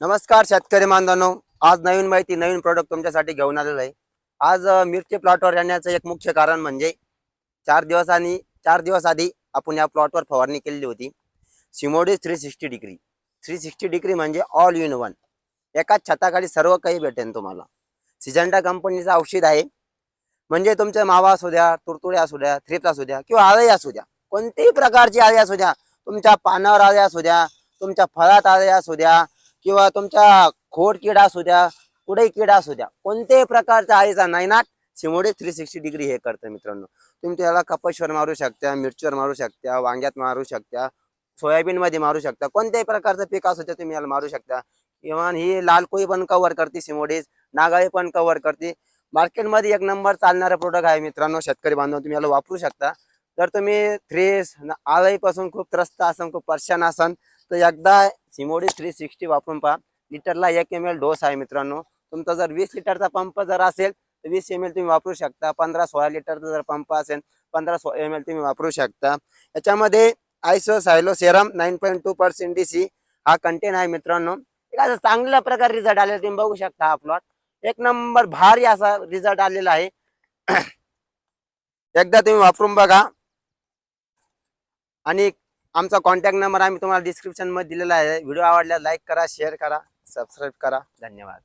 नमस्कार शेतकरी बांधवांनो. आज नवीन माहिती नवीन प्रोडक्ट तुमच्यासाठी घेऊन आलेलो आहे. आज मिरची प्लॉटवर येण्याचं एक मुख्य कारण म्हणजे चार दिवसांनी चार दिवस आधी आपण या प्लॉटवर फवारणी केलेली होती. सिमोडी three sixty degree three sixty degree म्हणजे ऑल इन वन एकाच छताखाली सर्व काही भेटेल तुम्हाला. सिजंटा कंपनीचं औषध आहे. म्हणजे तुमच्या मावा असू द्या तुरतुडे असू द्या थ्रिप्स असू द्या किंवा आळी असू द्या. कोणत्याही प्रकारची आळी असू द्या. तुमच्या पानावर आळी असू द्या तुमच्या फळात आळी असू द्या किंवा तुमच्या खोड किडा असू द्या कुठेही किडा असू द्या कोणत्याही प्रकारचा आळीचा नायनाट सिमोडे थ्री सिक्स्टी डिग्री हे करतं मित्रांनो. तुम्ही त्याला कपशवर मारू शकता मिरचीवर मारू शकता वांग्यात मारू शकता सोयाबीन मध्ये मारू शकता कोणत्याही प्रकारचं पीक असू द्या तुम्ही याला मारू शकता. इव्हन ही लाल कोळी पण कव्हर करते सिमोडीज नागाळी पण कव्हर करते. मार्केटमध्ये एक नंबर चालणारा प्रोडक्ट आहे मित्रांनो शेतकरी बांधव तुम्ही याला वापरू शकता. तर तुम्ही थ्रेस आळीपासून खूप त्रस्त असन खूप परेशान असन तर एकदा सिमोडी थ्री सिक्स्टी वापरून पहा. लिटरला एक एम एल डोस आहे मित्रांनो. तुमचा जर वीस लिटरचा पंप जर असेल तर वीस एम एल तुम्ही वापरू शकता. पंधरा सोळा लिटरचा जर पंप असेल पंधरा सोळा एम एल तुम्ही वापरू शकता. याच्यामध्ये आयसो सायलो serum nine point two percent D C हा कंटेन आहे मित्रांनो. एक असं चांगल्या प्रकारे रिझल्ट आलेला तुम्ही बघू शकता हा प्लॉट एक नंबर भारी असा रिझल्ट आलेला आहे. एकदा तुम्ही वापरून बघा. आणि आमचा कॉन्टॅक्ट नंबर आम्ही तुम्हाला डिस्क्रिप्शनमध्ये दिलेला आहे. व्हिडिओ आवडल्यास लाईक करा शेअर करा सबस्क्राईब करा. धन्यवाद.